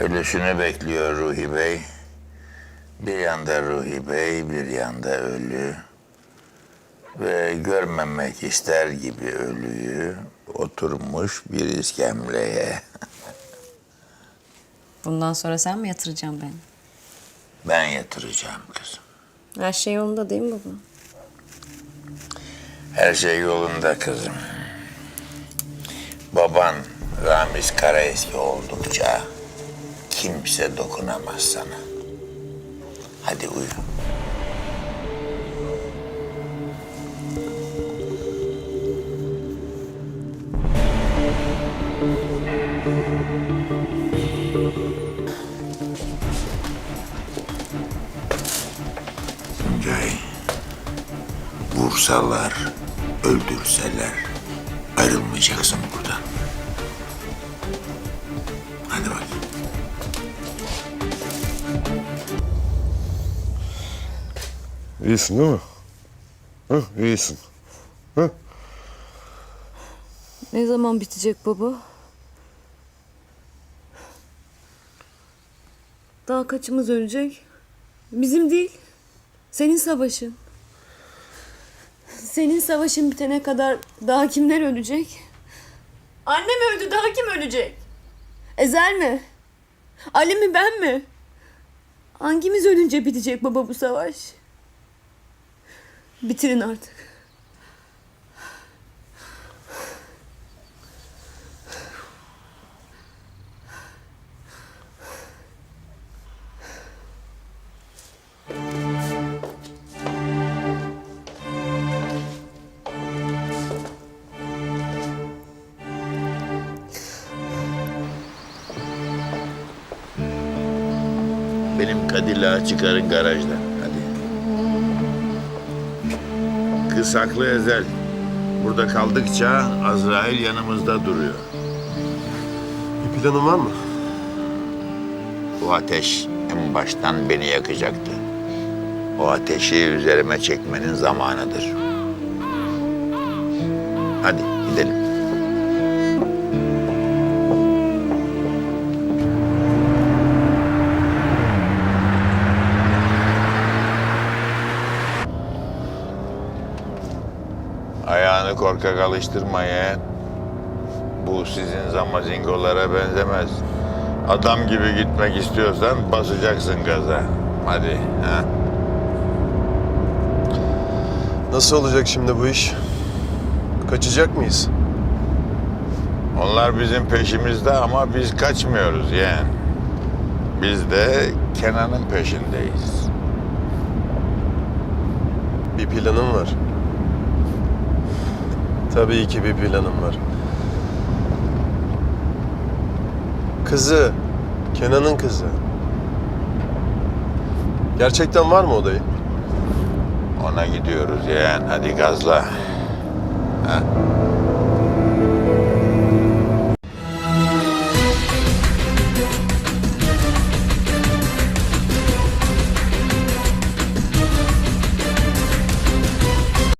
Ölüsünü bekliyor Ruhi Bey. Bir yanda Ruhi Bey, bir yanda ölü. Ve görmemek ister gibi ölüyü oturmuş bir iskemleye. Bundan sonra sen mi yatıracaksın beni? Ben yatıracağım kızım. Her şey yolunda değil mi baba? Her şey yolunda kızım. Baban Ramiz Karaeski oldukça kimse dokunamaz sana. Hadi uyu. Tuncay, vursalar, öldürseler ayrılmayacaksın buradan. Hadi bak. İyisin değil mi? Hı, iyisin. Ne zaman bitecek baba? Daha kaçımız ölecek? Bizim değil. Senin savaşın. Senin savaşın bitene kadar daha kimler ölecek? Annem öldü daha kim ölecek? Ezel mi? Ali mi ben mi? Hangimiz ölünce bitecek baba bu savaş? Bitirin artık. Benim Cadillac'ı çıkarın garajdan. Haklı Ezel. Burada kaldıkça Azrail yanımızda duruyor. Bir planın var mı? Bu ateş en baştan beni yakacaktı. O ateşi üzerime çekmenin zamanıdır. Hadi gidelim. Ayağını korkak alıştırma yeğen. Bu sizin zamazingolara benzemez. Adam gibi gitmek istiyorsan basacaksın gaza. Hadi. Ha? Nasıl olacak şimdi bu iş? Kaçacak mıyız? Onlar bizim peşimizde ama biz kaçmıyoruz yeğen. Biz de Kenan'ın peşindeyiz. Bir planım var. Tabii ki bir planım var. Kızı, Kenan'ın kızı. Gerçekten var mı o dayı? Ona gidiyoruz yeğen. Hadi gazla. Ha?